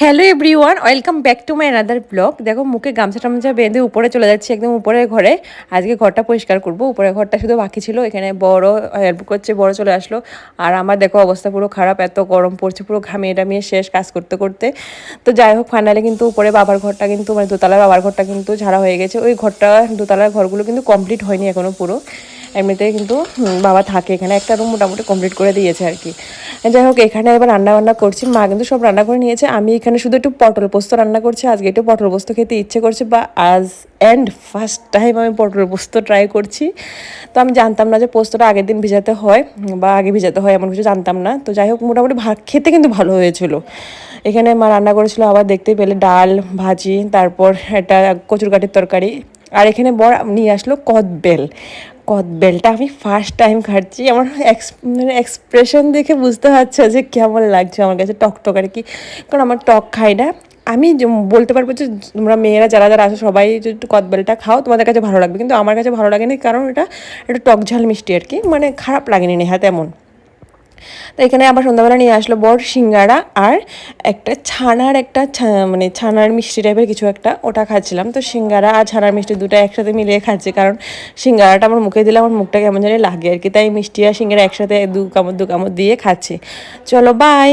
Hello everyone welcome back to my another blog দেখো, মুখে গামছা টামছা বেঁধে উপরে চলে যাচ্ছি, একদম উপরের ঘরে। আজকে ঘরটা পরিষ্কার করব। উপরের ঘরটা শুধু বাকি ছিল, এখানে বড় হেল্প করছে, বড় চলে আসলো। আর আমার দেখো, অবস্থা পুরো খারাপ, এত গরম পড়ছে, পুরো ঘামিয়ে টামিয়ে শেষ কাজ করতে করতে। তো যাই হোক ফাইনালি কিন্তু উপরে বাবার ঘরটা কিন্তু মানে দোতলার বাবার ঘরটা কিন্তু ঝাড়া হয়ে গেছে। ওই ঘরটা, দোতলার ঘরগুলো কিন্তু কমপ্লিট হয়নি এখনও পুরো। এমনিতেই কিন্তু বাবা থাকে এখানে। একটা রুম মোটামুটি কমপ্লিট করে দিয়েছে আর কি যাই হোক, এখানে এবার রান্না বান্না করছি। মা কিন্তু সব রান্না করে নিয়েছে। আমি এখানে শুধু একটু পটল পোস্ত রান্না করছি। আজকে একটু পটল পোস্ত খেতে ইচ্ছে করছে, বা আজ অ্যান্ড ফার্স্ট টাইম আমি পটল পোস্ত ট্রাই করছি। তো আমি জানতাম না যে পোস্তটা আগের দিন ভিজাতে হয়, বা আগে ভিজাতে হয়, এমন কিছু জানতাম না। তো যাই হোক, মোটামুটি ভাত খেতে কিন্তু ভালো হয়েছিল। এখানে মা রান্না করেছিল আবার দেখতে পেলে ডাল, ভাজি, তারপর একটা কচুর কাঠির তরকারি। আর এখানে বর নিয়ে আসলো কদবেল। কদবেলটা আমি ফার্স্ট টাইম খাচ্ছি আমার মানে এক্সপ্রেশন দেখে বুঝতে পারছে যে কেমন লাগছে আমার কাছে টক টক আর কি। কারণ আমার টক খাই না। আমি বলতে পারব যে তোমরা মেয়েরা যারা যারা আছো সবাই যদি একটু কদবেলটা খাও, তোমাদের কাছে ভালো লাগবে। কিন্তু আমার কাছে ভালো লাগেনি কারণ এটা একটু টক ঝাল মিষ্টি আর কি। মানে খারাপ লাগেনি নেহা তেমন তো এখানে আবার সন্ধ্যাবেলা নিয়ে আসলো বড় সিঙ্গারা আর একটা ছানার একটা মানে ছানার মিষ্টি টাইপের কিছু একটা ওটা খাচ্ছিলাম। তো সিঙ্গারা আর ছানার মিষ্টি দুটো একসাথে মিলিয়ে খাচ্ছে কারণ সিঙ্গারাটা আমার মুখে দিলে আমার মুখটা কেমন জানি লাগে আর কি। তাই মিষ্টি আর সিঙ্গারা একসাথে দু কামড় দু কামড় দিয়ে খাচ্ছি। চলো বাই